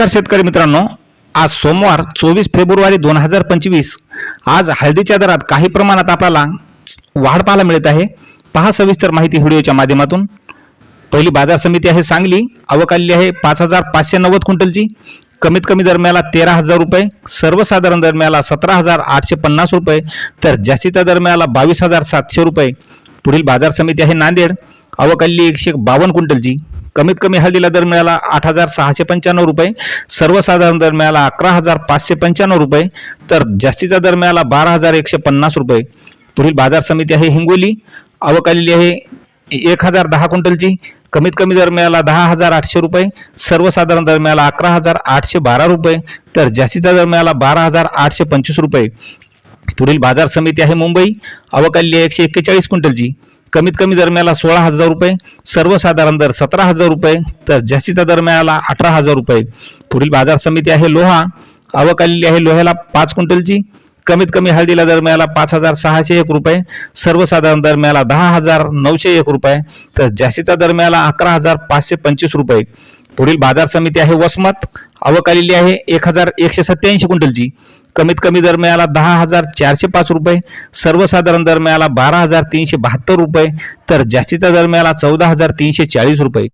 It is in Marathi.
नमस्कार शेतकरी मित्रांनो. आज सोमवार चोवीस फेब्रुवारी दोन हजार पंचवीस. आज हळदीच्या दरात काही प्रमाणात आपल्याला वाढ पाहायला मिळत आहे. पहा सविस्तर माहिती व्हिडिओच्या माध्यमातून. पहिली बाजार समिती आहे सांगली. आवक आलेली आहे पाच हजार पाचशे नव्वद क्विंटलची. कमीत कमी दरम्याला तेरा हजार रुपये. सर्वसाधारण दरम्याला सतरा हजार आठशे पन्नास रुपये. तर जास्तीच्या दरम्याला बावीस हजार सातशे रुपये. पुढील बाजार समिती आहे नांदेड. आवक आलेली एकशे बावन्न क्विंटलची. कमीत कमी हळदीला दर मिळाला आठ हजार सहाशे पंच्याण्णव रुपये सर्वसाधारण दर मिळाला अकरा हजार पाचशे पंच्याण्णव रुपये तर जास्तीचा दर मिळाला बारा हजार एकशे पन्नास रुपये. पुढील बाजार समिती आहे हिंगोली आवक आलेली आहे एक हजार दहा क्विंटलची कमीत कमी दर मिळाला दहा हजार आठशे रुपये सर्वसाधारण दर मिळाला अकरा हजार आठशे बारा रुपये तर जास्तीचा दर मिळाला बारा हजार आठशे पंचवीस रुपये. पुढील बाजार समिती आहे मुंबई आवक आलेली आहे एकशे एक्केचाळीस क्विंटलची कमीत कमी दर मिळाला सोळा हजार रुपये सर्वसाधारण दर सतरा हजार रुपये तर जास्तीचा दर मिळाला अठरा हजार रुपये. पुढील बाजार समिती आहे लोहा आवक आलेली आहे लोह्याला पाच क्विंटलची. कमीत कमी हळदीला दर मिळाला पाच हजार सहाशे एक रुपये सर्वसाधारण दर मिळाला दहा हजार नऊशे एक रुपये तर जास्तीचा दर मिळाला अकरा हजार पाचशे पंचवीस रुपये. पुढील बाजार समिती आहे वसमत. आवक आलेली आहे एक हजार एकशे सत्याऐंशी क्विंटलची. कमीत कमी दर मिळाला दहा हजार चारशे पाच रुपये सर्वसाधारण दर मिळाला बारा हजार तीनशे बहात्तर रुपये तर जास्तीचा दर मिळाला चौदा हजार तीनशे चाळीस रुपये.